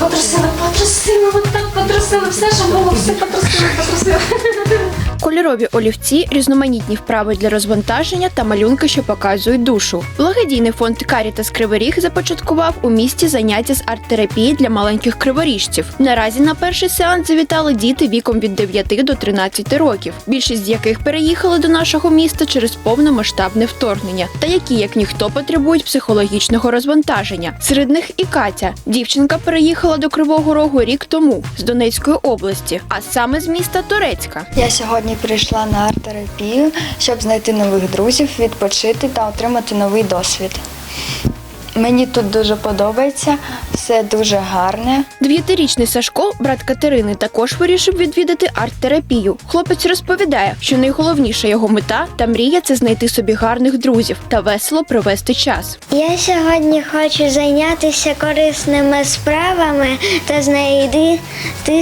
Потрусили, потрусили, отак потрусили, все, що було, все потрусили, потрусили. Кольорові олівці, різноманітні вправи для розвантаження та малюнки, що показують душу. Благодійний фонд Карітас Кривий Ріг започаткував у місті заняття з арт-терапії для маленьких криворіжців. Наразі на перший сеанс завітали діти віком від 9 до 13 років, більшість з яких переїхали до нашого міста через повномасштабне вторгнення, та які, як ніхто, потребують психологічного розвантаження. Серед них і Катя. Дівчинка переїхала до Кривого Рогу рік тому з Донецької області, а саме з міста Торецька. Я сьогодні прийшла на арт-терапію, щоб знайти нових друзів, відпочити та отримати новий досвід. Мені тут дуже подобається, все дуже гарне. Дев'ятирічний Сашко, брат Катерини, також вирішив відвідати арт-терапію. Хлопець розповідає, що найголовніша його мета та мрія це знайти собі гарних друзів та весело провести час. Я сьогодні хочу зайнятися корисними справами та знайти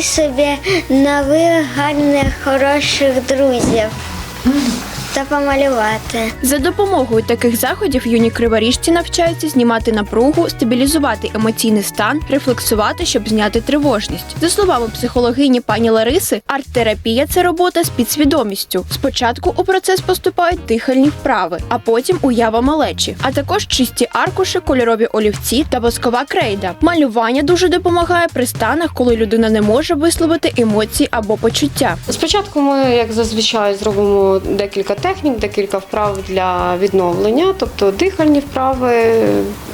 собі нових гарних хороших друзів та помалювати. За допомогою таких заходів юні криворіжці навчаються знімати напругу, стабілізувати емоційний стан, рефлексувати, щоб зняти тривожність. За словами психологині пані Лариси, арт-терапія це робота з підсвідомістю. Спочатку у процес поступають дихальні вправи, а потім уява малечі, а також чисті аркуші, кольорові олівці та воскова крейда. Малювання дуже допомагає при станах, коли людина не може висловити емоції або почуття. Спочатку ми, як зазвичай, зробимо декілька технік, декілька вправ для відновлення, тобто дихальні вправи,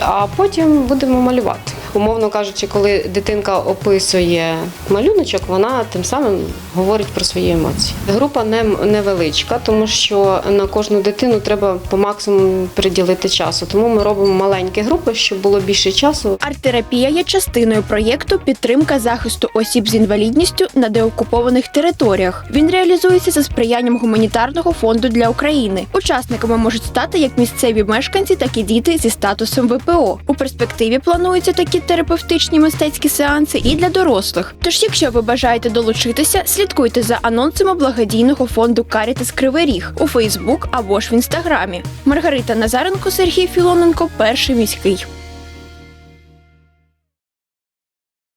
а потім будемо малювати. Умовно кажучи, коли дитинка описує малюночок, вона тим самим говорить про свої емоції. Група не невеличка, тому що на кожну дитину треба по максимуму приділити часу. Тому ми робимо маленькі групи, щоб було більше часу Арт-терапія є частиною проєкту підтримка захисту осіб з інвалідністю на деокупованих територіях. Він реалізується за сприянням гуманітарного фонду для України. Учасниками можуть стати як місцеві мешканці, так і діти зі статусом ВПО. У перспективі плануються такі терапевтичні мистецькі сеанси і для дорослих. Тож, якщо ви бажаєте долучитися, слідкуйте за анонсами благодійного фонду Карітас Кривий Ріг у Фейсбук або ж в інстаграмі. Маргарита Назаренко, Сергій Філоненко, перший міський.